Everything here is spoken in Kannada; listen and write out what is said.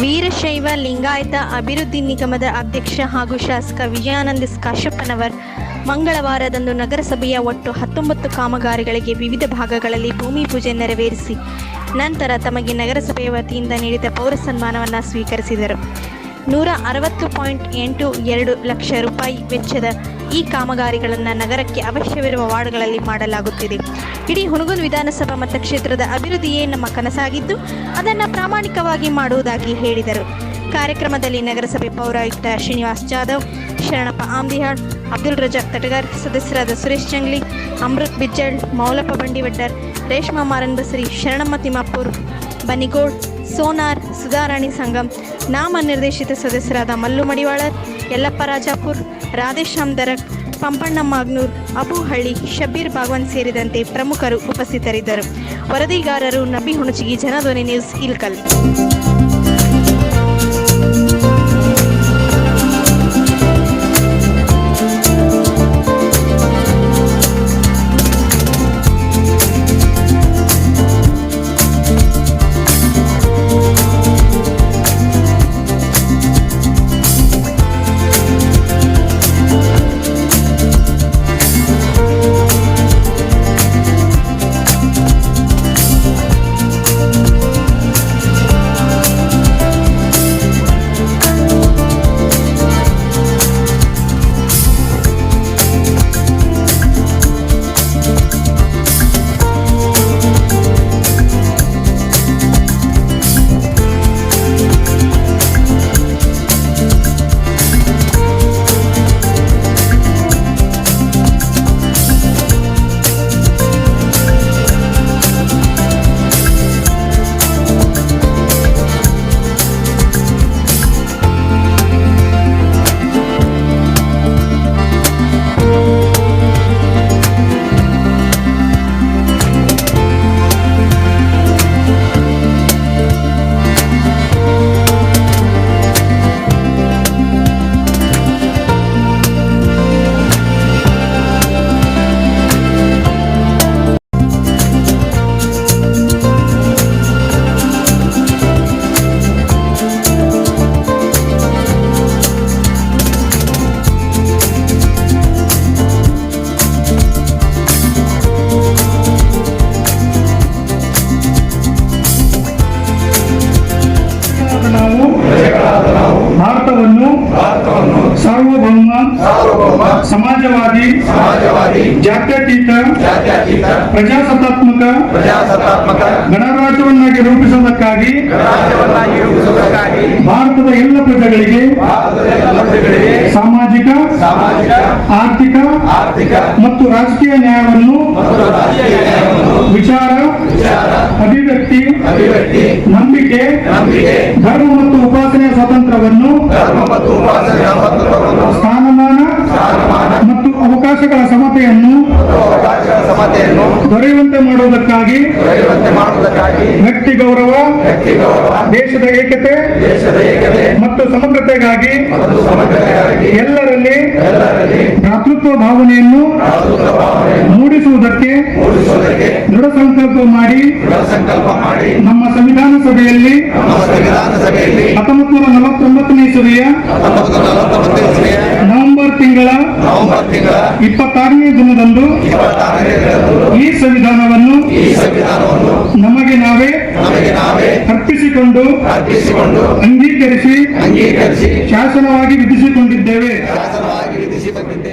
ವೀರಶೈವ ಲಿಂಗಾಯತ ಅಭಿವೃದ್ಧಿ ನಿಗಮದ ಅಧ್ಯಕ್ಷ ಹಾಗೂ ಶಾಸಕ ವಿಜಯಾನಂದ ಕಾಶಪ್ಪನವರ್ ಮಂಗಳವಾರದಂದು ನಗರಸಭೆಯ ಒಟ್ಟು ಹತ್ತೊಂಬತ್ತು ಕಾಮಗಾರಿಗಳಿಗೆ ವಿವಿಧ ಭಾಗಗಳಲ್ಲಿ ಭೂಮಿ ಪೂಜೆ ನೆರವೇರಿಸಿ ನಂತರ ತಮಗೆ ನಗರಸಭೆಯ ವತಿಯಿಂದ ನೀಡಿದ ಪೌರ ಸನ್ಮಾನವನ್ನು ಸ್ವೀಕರಿಸಿದರು. ನೂರ ಅರವತ್ತು ಪಾಯಿಂಟ್ ಎಂಟು ಎರಡು ಲಕ್ಷ ರೂಪಾಯಿ ವೆಚ್ಚದ ಈ ಕಾಮಗಾರಿಗಳನ್ನು ನಗರಕ್ಕೆ ಅವಶ್ಯವಿರುವ ವಾರ್ಡ್ಗಳಲ್ಲಿ ಮಾಡಲಾಗುತ್ತಿದೆ. ಇಡೀ ಹುಣಗುನ್ ವಿಧಾನಸಭಾ ಮತಕ್ಷೇತ್ರದ ಅಭಿವೃದ್ಧಿಯೇ ನಮ್ಮ ಕನಸಾಗಿದ್ದು, ಅದನ್ನು ಪ್ರಾಮಾಣಿಕವಾಗಿ ಮಾಡುವುದಾಗಿ ಹೇಳಿದರು. ಕಾರ್ಯಕ್ರಮದಲ್ಲಿ ನಗರಸಭೆ ಪೌರಾಯುಕ್ತ ಶ್ರೀನಿವಾಸ್ ಜಾಧವ್, ಶರಣಪ್ಪ ಆಮ್ದಿಹಾಳ್ ಅಬ್ದುಲ್ ರಜಾಕ್ ತಟಗಾರ್, ಸದಸ್ಯರಾದ ಸುರೇಶ್ ಜಂಗ್ಲಿ, ಅಮೃತ್ ಬಿಜ್ಜಳ್, ಮೌಲಪ್ಪ ಬಂಡಿವಡ್ಡರ್ ರೇಷ್ಮಾ ಮಾರನ್ ಬಸರಿ, ಶರಣಮ್ಮ ತಿಮ್ಮಾಪುರ್ ಬನಿಗೋಡ್ ಸೋನಾರ್, ಸುಧಾರಾಣಿ ಸಂಗಮ್ ನಾಮ ನಿರ್ದೇಶಿತ ಸದಸ್ಯರಾದ ಮಲ್ಲು ಮಡಿವಾಳರ್, ಯಲ್ಲಪ್ಪ ರಾಜಾಪುರ್ ರಾಧೇಶ್ಯಾಮ್ ದರಕ್ ಪಂಪಣ್ಣ ಮಾಗ್ನೂರ್ ಅಬುಹಳ್ಳಿ ಶಬೀರ್ ಬಾಗ್ವಾನ್ ಸೇರಿದಂತೆ ಪ್ರಮುಖರು ಉಪಸ್ಥಿತರಿದ್ದರು. ವರದಿಗಾರರು ನಬಿ ಹುಣಚಿಗಿ ಜನಧ್ವನಿ ನ್ಯೂಸ್ ಇಲ್ಕಲ್. ಸಮಾಜವಾದಿ ಸಮಾಜವಾದಿ ಜಾತ್ಯತೀತ ಜಾತ್ಯತೀತ ಪ್ರಜಾಸತ್ತಾತ್ಮಕ ಪ್ರಜಾಸತ್ತಾತ್ಮಕ ಗಣರಾಜ್ಯವನ್ನಾಗಿ ರೂಪಿಸುವುದಕ್ಕಾಗಿ ಗಣರಾಜ್ಯವನ್ನಾಗಿ ರೂಪಿಸುವುದಕ್ಕಾಗಿ ಭಾರತದ ಎಲ್ಲ ಪ್ರಜೆಗಳಿಗೆ ಸಾಮಾಜಿಕ ಸಾಮಾಜಿಕ ಆರ್ಥಿಕ ಆರ್ಥಿಕ ಮತ್ತು ರಾಜಕೀಯ ನ್ಯಾಯವನ್ನು ಮತ್ತು ರಾಜಕೀಯ ನ್ಯಾಯವನ್ನು ವಿಚಾರ ವಿಚಾರ ಅಭಿವ್ಯಕ್ತಿ ಅಭಿವ್ಯಕ್ತಿ ನಂಬಿಕೆ ನಂಬಿಕೆ ಧರ್ಮ ಮತ್ತು ಉಪಾಸನೆಯ ಸ್ವಾತಂತ್ರ್ಯವನ್ನು ಧರ್ಮ ಮತ್ತು ಉಪಾಸನೆಯ ಸ್ವತಂತ್ರವನ್ನು ಸಮತೆಯನ್ನು ದೊರೆಯುವಂತೆ ಮಾಡುವುದಕ್ಕಾಗಿ ವ್ಯಕ್ತಿ ಗೌರವ ದೇಶದ ಏಕತೆ ಮತ್ತು ಸಮಗ್ರತೆಗಾಗಿ ಎಲ್ಲರಲ್ಲಿ ಭ್ರಾತೃತ್ವ ಭಾವನೆಯನ್ನು ಮೂಡಿಸುವುದಕ್ಕೆ ದೃಢ ಸಂಕಲ್ಪ ಮಾಡಿ ದೃಢ ಸಂಕಲ್ಪ ಮಾಡಿ ನಮ್ಮ ಸಂವಿಧಾನ ಸಭೆಯಲ್ಲಿ ಹತ್ತೊಂಬತ್ತು ನೂರ ನಲವತ್ತೊಂಬತ್ತನೇ ಇಸವಿಯ ತಿಂಗಳ ನವೆಂಬರ್ ತಿಂಗಳ ಇಪ್ಪತ್ತಾರನೇ ದಿನದಂದು ಈ ಸಂವಿಧಾನವನ್ನು ಈ ಸಂವಿಧಾನವನ್ನು ನಮಗೆ ನಾವೇ ನಮಗೆ ನಾವೇ ಅರ್ಪಿಸಿಕೊಂಡು ಅರ್ಪಿಸಿಕೊಂಡು ಅಂಗೀಕರಿಸಿ ಅಂಗೀಕರಿಸಿ ಶಾಸನವಾಗಿ ವಿಧಿಸಿಕೊಂಡಿದ್ದೇವೆ. ಶಾಸನವಾಗಿ ವಿಧಿಸಿಕೊಂಡಿದ್ದೇವೆ.